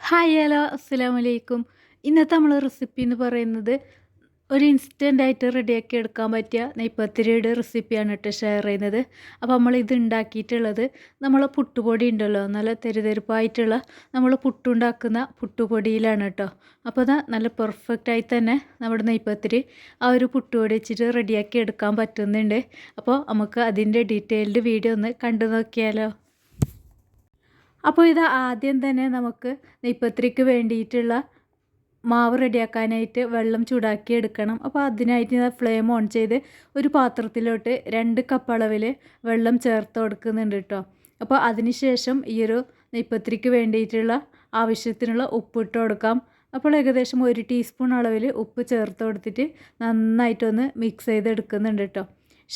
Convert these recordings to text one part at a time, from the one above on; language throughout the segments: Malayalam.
ഹായ് ഹലോ അസ്സാം വലൈക്കും ഇന്നത്തെ നമ്മൾ റെസിപ്പി എന്ന് പറയുന്നത് ഒരു ഇൻസ്റ്റന്റ് ആയിട്ട് റെഡിയാക്കി എടുക്കാൻ പറ്റിയ നെയ്പ്പത്തിരിയുടെ റെസിപ്പിയാണ് കേട്ടോ ഷെയർ ചെയ്യുന്നത്. അപ്പോൾ നമ്മൾ ഇത് ഉണ്ടാക്കിയിട്ടുള്ളത് നമ്മൾ പുട്ടുപൊടി ഉണ്ടല്ലോ നല്ല തെരുതെരുപ്പായിട്ടുള്ള നമ്മൾ പുട്ടുണ്ടാക്കുന്ന പുട്ടുപൊടിയിലാണ് കേട്ടോ. അപ്പോൾ അത് നല്ല പെർഫെക്റ്റ് ആയി തന്നെ നമ്മുടെ നെയ്പ്പത്തിരി ആ ഒരു പുട്ടുപൊടി വെച്ചിട്ട് റെഡിയാക്കി എടുക്കാൻ പറ്റുന്നുണ്ട്. അപ്പോൾ നമുക്ക് അതിന്റെ ഡീറ്റെയിൽഡ് വീഡിയോ ഒന്ന് കണ്ടു നോക്കിയാലോ. അപ്പോൾ ഇത് ആദ്യം തന്നെ നമുക്ക് നെയ്പത്രിക്ക് വേണ്ടിയിട്ടുള്ള മാവ് റെഡിയാക്കാനായിട്ട് വെള്ളം ചൂടാക്കി എടുക്കണം അപ്പോൾ അതിനായിട്ട് ഞാൻ ഫ്ലെയിം ഓൺ ചെയ്ത് ഒരു പാത്രത്തിലോട്ട് രണ്ട് കപ്പ് അളവിൽ വെള്ളം ചേർത്ത് കൊടുക്കുന്നുണ്ട് കേട്ടോ. അപ്പോൾ അതിനുശേഷം ഈ ഒരു നെയ്പ്പത്തിരിക്ക് വേണ്ടിയിട്ടുള്ള ആവശ്യത്തിനുള്ള ഉപ്പ് ഇട്ട് കൊടുക്കാം. അപ്പോൾ ഏകദേശം ഒരു ടീസ്പൂൺ അളവിൽ ഉപ്പ് ചേർത്ത് കൊടുത്തിട്ട് നന്നായിട്ടൊന്ന് മിക്സ് ചെയ്തെടുക്കുന്നുണ്ട് കേട്ടോ.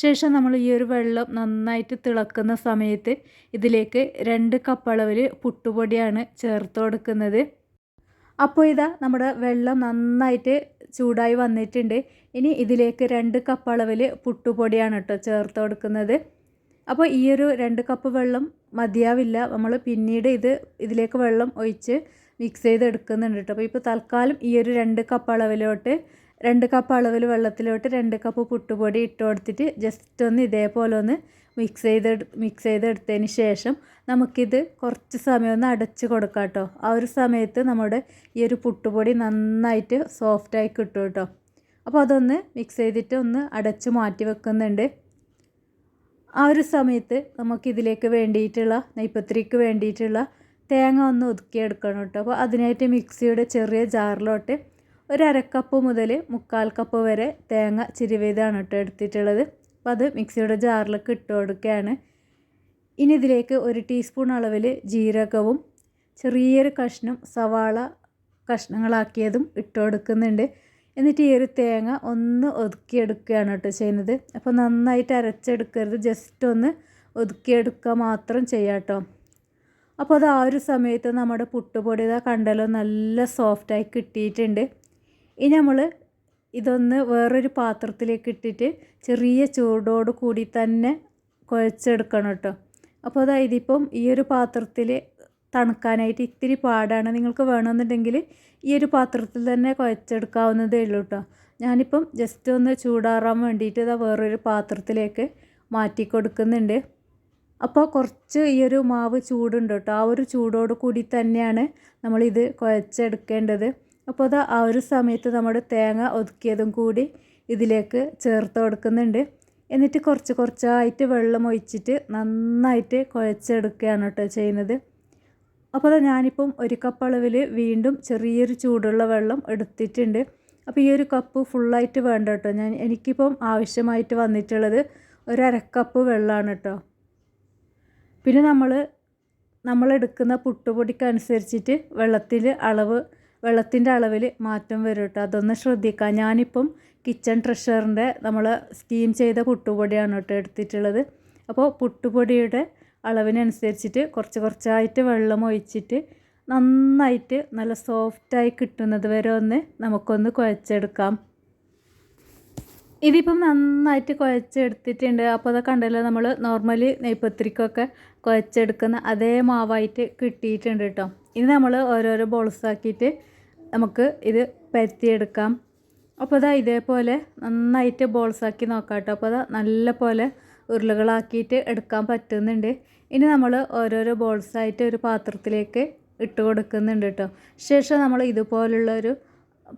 ശേഷം നമ്മൾ ഈ ഒരു വെള്ളം നന്നായിട്ട് തിളക്കുന്ന സമയത്ത് ഇതിലേക്ക് രണ്ട് കപ്പ് അളവിൽ പുട്ടുപൊടിയാണ് ചേർത്ത് കൊടുക്കുന്നത്. അപ്പോൾ ഇതാ നമ്മുടെ വെള്ളം നന്നായിട്ട് ചൂടായി വന്നിട്ടുണ്ട്. ഇനി ഇതിലേക്ക് രണ്ട് കപ്പ് അളവിൽ പുട്ടുപൊടിയാണ് കേട്ടോ ചേർത്ത് കൊടുക്കുന്നത്. അപ്പോൾ ഈ ഒരു രണ്ട് കപ്പ് വെള്ളം മതിയാവില്ല. നമ്മൾ പിന്നീട് ഇത് ഇതിലേക്ക് വെള്ളം ഒഴിച്ച് മിക്സ് ചെയ്ത് എടുക്കുന്നുണ്ട് കേട്ടോ അപ്പോൾ ഇപ്പോൾ തൽക്കാലം ഈ ഒരു രണ്ട് കപ്പ് അളവിലോട്ട് രണ്ട് കപ്പ് അളവിൽ വെള്ളത്തിലോട്ട് രണ്ട് കപ്പ് പുട്ടുപൊടി ഇട്ട് കൊടുത്തിട്ട് ജസ്റ്റ് ഒന്ന് ഇതേപോലെ ഒന്ന് മിക്സ് ചെയ്ത് മിക്സ് ചെയ്തെടുത്തതിന് ശേഷം നമുക്കിത് കുറച്ച് സമയം ഒന്ന് അടച്ച് കൊടുക്കാം കേട്ടോ. ആ ഒരു സമയത്ത് നമ്മുടെ ഈ ഒരു പുട്ടുപൊടി നന്നായിട്ട് സോഫ്റ്റായി കിട്ടും കേട്ടോ. അപ്പോൾ അതൊന്ന് മിക്സ് ചെയ്തിട്ട് ഒന്ന് അടച്ച് മാറ്റി വെക്കുന്നുണ്ട്. ആ ഒരു സമയത്ത് നമുക്കിതിലേക്ക് വേണ്ടിയിട്ടുള്ള നെയ്പ്പത്തിരിക്ക് വേണ്ടിയിട്ടുള്ള തേങ്ങ ഒന്ന് ഒതുക്കിയെടുക്കണം കേട്ടോ. അപ്പോൾ അതിനായിട്ട് മിക്സിയുടെ ചെറിയ ജാറിലോട്ട് ഒരു അരക്കപ്പ് മുതൽ മുക്കാൽ കപ്പ് വരെ തേങ്ങ ചിരുവേതാണ് കേട്ടോ എടുത്തിട്ടുള്ളത്. അപ്പോൾ അത് മിക്സിയുടെ ജാറിലേക്ക് ഇട്ട് കൊടുക്കുകയാണ്. ഇനി ഇതിലേക്ക് ഒരു ടീസ്പൂൺ അളവിൽ ജീരകവും ചെറിയൊരു കഷ്ണം സവാള കഷ്ണങ്ങളാക്കിയതും ഇട്ട് കൊടുക്കുന്നുണ്ട്. എന്നിട്ട് ഈ ഒരു തേങ്ങ ഒന്ന് ഒതുക്കിയെടുക്കുകയാണ് കേട്ടോ ചെയ്യുന്നത്. അപ്പോൾ നന്നായിട്ട് അരച്ചെടുക്കരുത്. ജസ്റ്റ് ഒന്ന് ഒതുക്കിയെടുക്കുക മാത്രം ചെയ്യാം കേട്ടോ. അപ്പോൾ അത് ആ ഒരു സമയത്ത് നമ്മുടെ പുട്ടുപൊടി ഇതാ കണ്ടല്ലോ നല്ല സോഫ്റ്റായി കിട്ടിയിട്ടുണ്ട്. ഇനി നമ്മൾ ഇതൊന്ന് വേറൊരു പാത്രത്തിലേക്ക് ഇട്ടിട്ട് ചെറിയ ചൂടോട് കൂടി തന്നെ കുഴച്ചെടുക്കണം കേട്ടോ. അപ്പോൾ അതായത് ഇപ്പം ഈ ഒരു പാത്രത്തിൽ തണുക്കാനായിട്ട് ഇത്തിരി പാടാണ്. നിങ്ങൾക്ക് വേണമെന്നുണ്ടെങ്കിൽ ഈ ഒരു പാത്രത്തിൽ തന്നെ കുഴച്ചെടുക്കാവുന്നതേ ഉള്ളൂ കേട്ടോ. ഞാനിപ്പം ജസ്റ്റ് ഒന്ന് ചൂടാറാൻ വേണ്ടിയിട്ട് ഇതാ വേറൊരു പാത്രത്തിലേക്ക് മാറ്റി കൊടുക്കുന്നുണ്ട്. അപ്പോൾ കുറച്ച് ഈ ഒരു മാവ് ചൂടുണ്ട് കേട്ടോ. ആ ഒരു ചൂടോട് കൂടി തന്നെയാണ് നമ്മളിത് കുഴച്ചെടുക്കേണ്ടത്. അപ്പോൾ അത് ആ ഒരു സമയത്ത് നമ്മുടെ തേങ്ങ ഒതുക്കിയതും കൂടി ഇതിലേക്ക് ചേർത്ത് കൊടുക്കുന്നുണ്ട്. എന്നിട്ട് കുറച്ച് കുറച്ചായിട്ട് വെള്ളം ഒഴിച്ചിട്ട് നന്നായിട്ട് കുഴച്ചെടുക്കുകയാണ് കേട്ടോ ചെയ്യുന്നത്. അപ്പോൾ അത് ഞാനിപ്പം ഒരു കപ്പ് അളവിൽ വീണ്ടും ചെറിയൊരു ചൂടുള്ള വെള്ളം എടുത്തിട്ടുണ്ട്. അപ്പോൾ ഈ ഒരു കപ്പ് ഫുള്ളായിട്ട് വേണ്ട കേട്ടോ. ഞാൻ എനിക്കിപ്പം ആവശ്യമായിട്ട് വന്നിട്ടുള്ളത് ഒരു വെള്ളമാണ് കേട്ടോ. പിന്നെ നമ്മൾ നമ്മളെടുക്കുന്ന പുട്ടുപൊടിക്കനുസരിച്ചിട്ട് വെള്ളത്തിൽ അളവ് വെള്ളത്തിന്റെ അളവിൽ മാറ്റം വരും കേട്ടോ അതൊന്ന് ശ്രദ്ധിക്കുക ഞാനിപ്പം കിച്ചൺ ട്രഷറിന്റെ നമ്മൾ സ്റ്റീം ചെയ്ത പുട്ടുപൊടിയാണ് കേട്ടോ എടുത്തിട്ടുള്ളത്. അപ്പോൾ പുട്ടുപൊടിയുടെ അളവിനനുസരിച്ചിട്ട് കുറച്ച് കുറച്ചായിട്ട് വെള്ളം ഒഴിച്ചിട്ട് നന്നായിട്ട് നല്ല സോഫ്റ്റായി കിട്ടുന്നത് വരെ ഒന്ന് നമുക്കൊന്ന് കുഴച്ചെടുക്കാം. ഇതിപ്പം നന്നായിട്ട് കുഴച്ചെടുത്തിട്ടുണ്ട്. അപ്പോൾ അതൊക്കെ കണ്ടല്ലോ നമ്മൾ നോർമലി നെയ്പത്രിക്കൊക്കെ കുഴച്ചെടുക്കുന്ന അതേ മാവായിട്ട് കിട്ടിയിട്ടുണ്ട് കേട്ടോ. ഇനി നമ്മൾ ഓരോരോ ബോൾസ് ആക്കിയിട്ട് നമുക്ക് ഇത് പരത്തിയെടുക്കാം. അപ്പോൾ അതാ ഇതേപോലെ നന്നായിട്ട് ബോൾസാക്കി നോക്കാം കേട്ടോ. അപ്പോൾ അതാ നല്ല പോലെ ഉരുളകളാക്കിയിട്ട് എടുക്കാൻ പറ്റുന്നുണ്ട്. ഇനി നമ്മൾ ഓരോരോ ബോൾസായിട്ട് ഒരു പാത്രത്തിലേക്ക് ഇട്ട് കൊടുക്കുന്നുണ്ട് കേട്ടോ. ശേഷം നമ്മൾ ഇതുപോലുള്ള ഒരു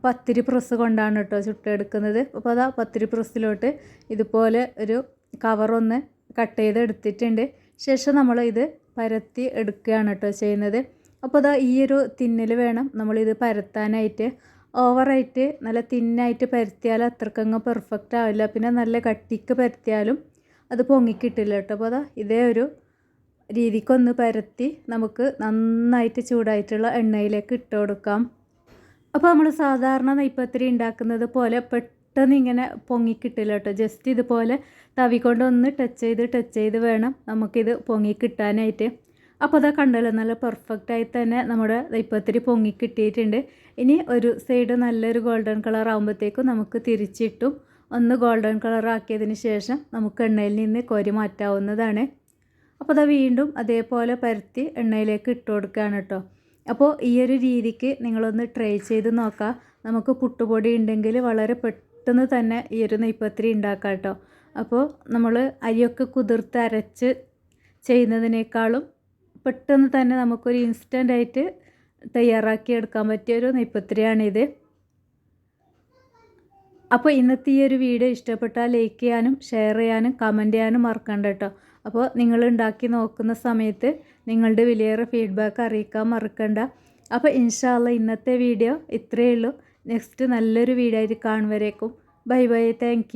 പത്തിരി പ്രസ് കൊണ്ടാണ് കേട്ടോ ചുട്ടെടുക്കുന്നത്. അപ്പോൾ അതാ പത്തിരി പ്രസ്സിലോട്ട് ഇതുപോലെ ഒരു കവറൊന്ന് കട്ട് ചെയ്ത് എടുത്തിട്ടുണ്ട് ശേഷം നമ്മൾ ഇത് പരത്തി എടുക്കുകയാണ് കേട്ടോ ചെയ്യുന്നത്. അപ്പോൾ അതാ ഈ ഒരു തിന്നൽ വേണം. നമ്മളിത് പരത്താനായിട്ട്. ഓവറായിട്ട് നല്ല തിന്നായിട്ട് പരത്തിയാൽ അത്രക്കങ്ങ് പെർഫെക്റ്റ് ആവില്ല. പിന്നെ നല്ല കട്ടിക്ക് പരത്തിയാലും അത് പൊങ്ങിക്കിട്ടില്ല കേട്ടോ. അപ്പോൾ അതാ ഇതേ ഒരു രീതിക്കൊന്ന് പരത്തി നമുക്ക് നന്നായിട്ട് ചൂടായിട്ടുള്ള എണ്ണയിലേക്ക് ഇട്ട് കൊടുക്കാം. അപ്പോൾ നമ്മൾ സാധാരണ നെയ്പ്പത്തിരി ഉണ്ടാക്കുന്നത് പോലെ പെട്ടെന്ന് ഇങ്ങനെ പൊങ്ങിക്കിട്ടില്ല കേട്ടോ. ജസ്റ്റ് ഇതുപോലെ തവി കൊണ്ടൊന്ന് ടച്ച് ചെയ്ത് ടച്ച് ചെയ്ത് വേണം നമുക്കിത് പൊങ്ങിക്കിട്ടാനായിട്ട്. അപ്പോൾ അതാ കണ്ടല്ലോ നല്ല പെർഫെക്റ്റായി തന്നെ നമ്മുടെ ഇപ്പത്തിരി പൊങ്ങി കിട്ടിയിട്ടുണ്ട്. ഇനി ഒരു സൈഡ് നല്ലൊരു ഗോൾഡൻ കളർ ആകുമ്പോഴത്തേക്കും നമുക്ക് തിരിച്ചിട്ടും ഒന്ന് ഗോൾഡൻ കളർ ആക്കിയതിന് ശേഷം നമുക്ക് എണ്ണയിൽ നിന്ന് കോരി മാറ്റാവുന്നതാണ്. അപ്പോൾ അതാ വീണ്ടും അതേപോലെ പരത്തി എണ്ണയിലേക്ക് ഇട്ട് കൊടുക്കുകയാണ് കേട്ടോ അപ്പോൾ ഈ ഒരു രീതിക്ക് നിങ്ങളൊന്ന് ട്രൈ ചെയ്ത് നോക്കാം. നമുക്ക് പുട്ടുപൊടി ഉണ്ടെങ്കിൽ വളരെ പെട്ടെന്ന് തന്നെ ഈ ഒരു നെയ്പ്പത്തിരി ഉണ്ടാക്കാം കേട്ടോ അപ്പോൾ നമ്മൾ അരിയൊക്കെ കുതിർത്ത് അരച്ച് ചെയ്യുന്നതിനേക്കാളും പെട്ടെന്ന് തന്നെ നമുക്കൊരു ഇൻസ്റ്റന്റ് ആയിട്ട് തയ്യാറാക്കി എടുക്കാൻ പറ്റിയ പറ്റിയൊരു നെയ്പ്പത്തിരിയാണിത് അപ്പോൾ ഇന്നത്തെ ഈ ഒരു വീഡിയോ ഇഷ്ടപ്പെട്ടാൽ ലൈക്ക് ചെയ്യാനും ഷെയർ ചെയ്യാനും കമന്റ് ചെയ്യാനും മറക്കണ്ട കേട്ടോ അപ്പോൾ നിങ്ങൾ ഉണ്ടാക്കി നോക്കുന്ന സമയത്ത് നിങ്ങളുടെ വിലയേറെ ഫീഡ്ബാക്ക് അറിയിക്കാൻ മറക്കണ്ട. അപ്പോൾ ഇൻഷാല്ല ഇന്നത്തെ വീഡിയോ ഇത്രയേ ഉള്ളൂ. നെക്സ്റ്റ് നല്ലൊരു വീഡിയോ ആയിട്ട് കാണുവരേക്കും. Bye bye thank